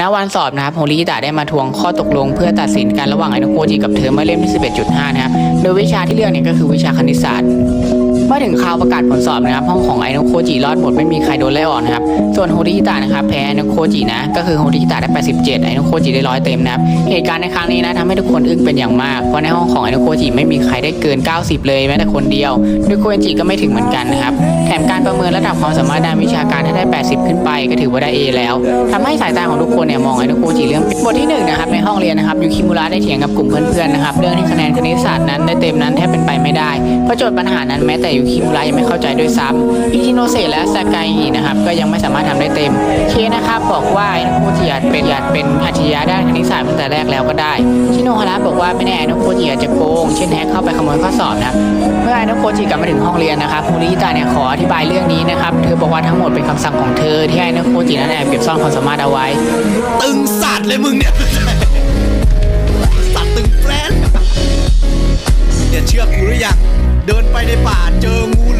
ณวันสอบนะครับโฮลิฮิตะได้มาทวงข้อตกลง เพื่อตัดสินกันระหว่างไอโนโคจิกับเธอเมื่อเล่มที่11.5 นะครับ โดยวิชาที่เลือกเนี่ยก็คือวิชาคณิตศาสตร์ เมื่อถึงคราวประกาศผลสอบนะครับห้องของไอโนโคจิรอดหมดไม่มีใครโดนไล่ออกนะครับส่วนโฮริฮิตะนะครับแพ้ไอโนโคจินะก็คือโฮริฮิตะได้ 87 ไอโนโคจิได้ร้อยเต็มนะครับเหตุการณ์ในครั้งนี้นะทำให้ทุกคนอึ้งเป็นอย่างมากเพราะในห้องของไอโนโคจิไม่มีใครได้เกิน 90 เลยแม้แต่คนเดียวโดยโคจิก็ไม่ถึงเหมือนกันนะครับแถมการประเมินระดับความสามารถด้านวิชาการถ้าได้ 80 ขึ้นไปก็ถือว่าได้ A แล้วทำให้สายตาของทุกคนเนี่ยมองไอโนโคจิเรื่องบทที่หนึ่งนะครับในห้องเรียนนะครับยูคิมุระได้เถียงกับกลุ่มเพื่อนๆนะครับเรื่องที่คะแนนคณิตศาสตร์นั้นได้เต็มนั้นแทบเป็นไปไม่ได้ ราะโจทย์ปัญหานั้นแม้แต่ยูคิมุระยังไม่เข้าใจด้วยซ้ำอิชิโนเซะและซากายอินะครับก็ยังไม่สามารถทำได้เต็ม เคนะครับบอกว่าไอโนโคจิอาจเป็นอาจเป็นอัจฉริยะด้านคณิตศาสตร์ตั้งแต่แรกแล้วก็ได้ ชิโนฮาระบอกว่าไม่แน่ไอโนโคจิอาจจะโกง เช่นแฮกเข้าไปขโมยข้อสอบนะเมื่อไอโนโคจิกลับมาถึงห้องเรียนนะครับฮูริฮิตะเนี่ยขออธิบายเรื่องนี้นะครับเธอบอกว่าทั้งหมดเป็นคำสั่งของเธอที่ไอโนโคจินั้นแอบเก็บซ่อนความสามารถเอาไว้ ตึงสัตว์เลยมึงเนี่ยสัตว์ตึงแปรนเนี่ยเชื่อกูหรือยังเดินไปในป่าเจองูเหลือม